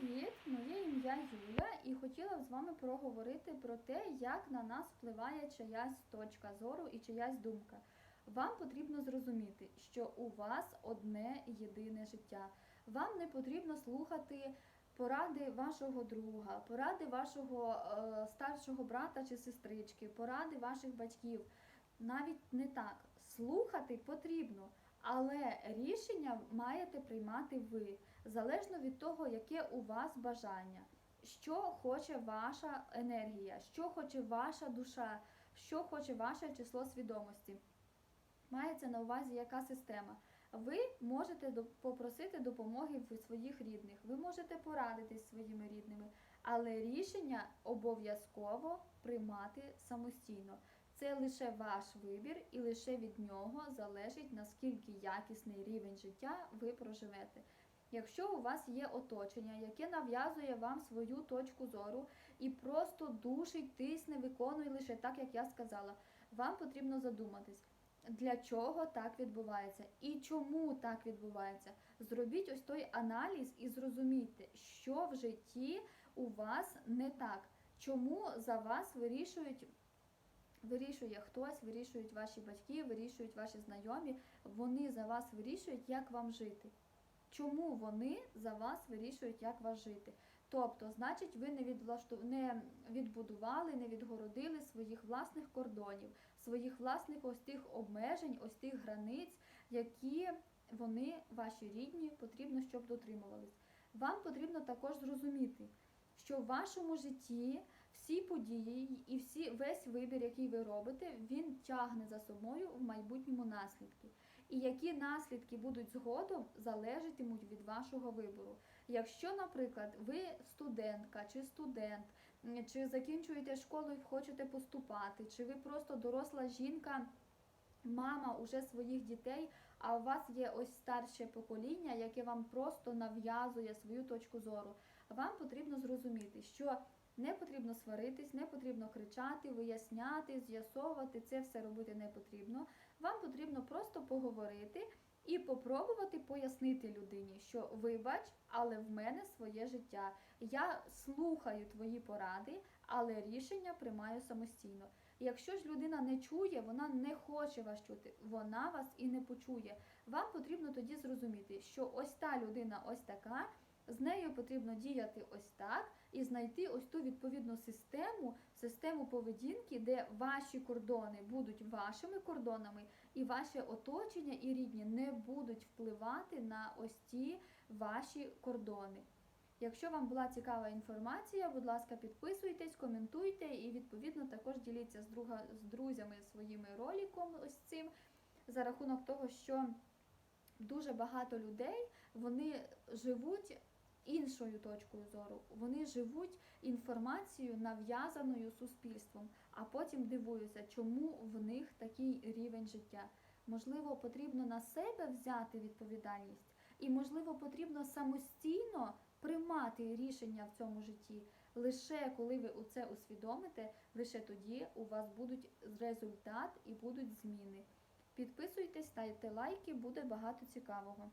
Привіт! Моє ім'я Юля і хотіла б з вами проговорити про те, як на нас впливає чиясь точка зору і чиясь думка. Вам потрібно зрозуміти, що у вас одне єдине життя. Вам не потрібно слухати поради вашого друга, поради вашого е, старшого брата чи сестрички, поради ваших батьків. Навіть не так. Слухати потрібно, але рішення маєте приймати ви залежно від того, яке у вас бажання, що хоче ваша енергія, що хоче ваша душа, що хоче ваше число свідомості. Мається на увазі яка система. Ви можете попросити допомоги в своїх рідних, ви можете порадитись зі своїми рідними, але рішення обов'язково приймати самостійно. Це лише ваш вибір, і лише від нього залежить наскільки якісний рівень життя ви проживете. Якщо у вас є оточення, яке нав'язує вам свою точку зору і просто душить, тисне, виконує лише так, як я сказала, вам потрібно задуматись, для чого так відбувається і чому так відбувається. Зробіть ось той аналіз і зрозумійте, що в житті у вас не так, чому за вас вирішують. Вирішує хтось, вирішують ваші батьки, вирішують ваші знайомі. Вони за вас вирішують, як вам жити. Чому вони за вас вирішують, як вас жити? Тобто, значить, ви не відвлашту... не відбудували, не відгородили своїх власних кордонів, своїх власних ось тих обмежень, ось тих границь, які вони, ваші рідні, потрібно, щоб дотримувались. Вам потрібно також зрозуміти, що в вашому житті всі події і всі, весь вибір, який ви робите, він тягне за собою в майбутньому наслідки. І які наслідки будуть згодом, залежатимуть від вашого вибору. Якщо, наприклад, ви студентка чи студент, чи закінчуєте школу і хочете поступати, чи ви просто доросла жінка, мама уже своїх дітей, а у вас є ось старше покоління, яке вам просто нав'язує свою точку зору, вам потрібно зрозуміти, що не потрібно сваритись, не потрібно кричати, виясняти, з'ясовувати, це все робити не потрібно. Вам потрібно просто поговорити і попробувати пояснити людині, що вибач, але в мене своє життя. Я слухаю твої поради, але рішення приймаю самостійно. Якщо ж людина не чує, вона не хоче вас чути, вона вас і не почує. Вам потрібно тоді зрозуміти, що ось та людина ось така. З нею потрібно діяти ось так і знайти ось ту відповідну систему, систему поведінки, де ваші кордони будуть вашими кордонами, і ваше оточення і рідні не будуть впливати на ось ті ваші кордони. Якщо вам була цікава інформація, будь ласка, підписуйтесь, коментуйте і відповідно також діліться з, друга, з друзями своїми роликом ось цим за рахунок того, що дуже багато людей вони живуть іншою точкою зору. Вони живуть інформацією, нав'язаною суспільством, а потім дивуються, чому в них такий рівень життя. Можливо, потрібно на себе взяти відповідальність, і, можливо, потрібно самостійно приймати рішення в цьому житті. Лише коли ви це усвідомите, лише тоді у вас будуть результат і будуть зміни. Підписуйтесь, ставте лайки, буде багато цікавого.